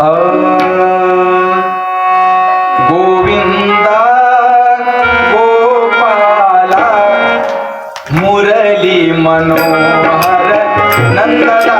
अ गोपाला मुरली मनोहर नंदला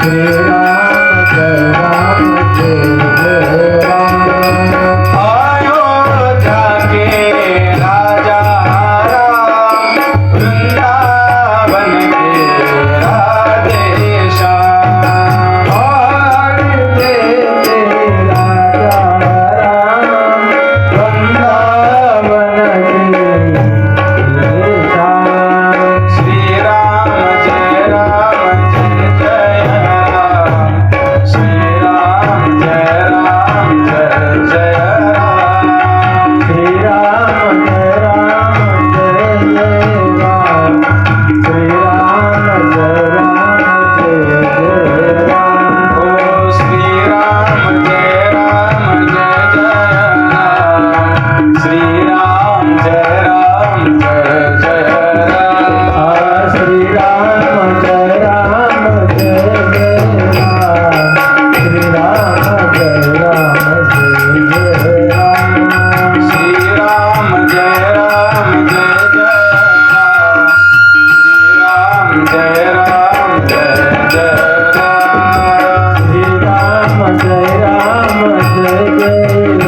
கண்டே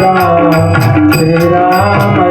Ram,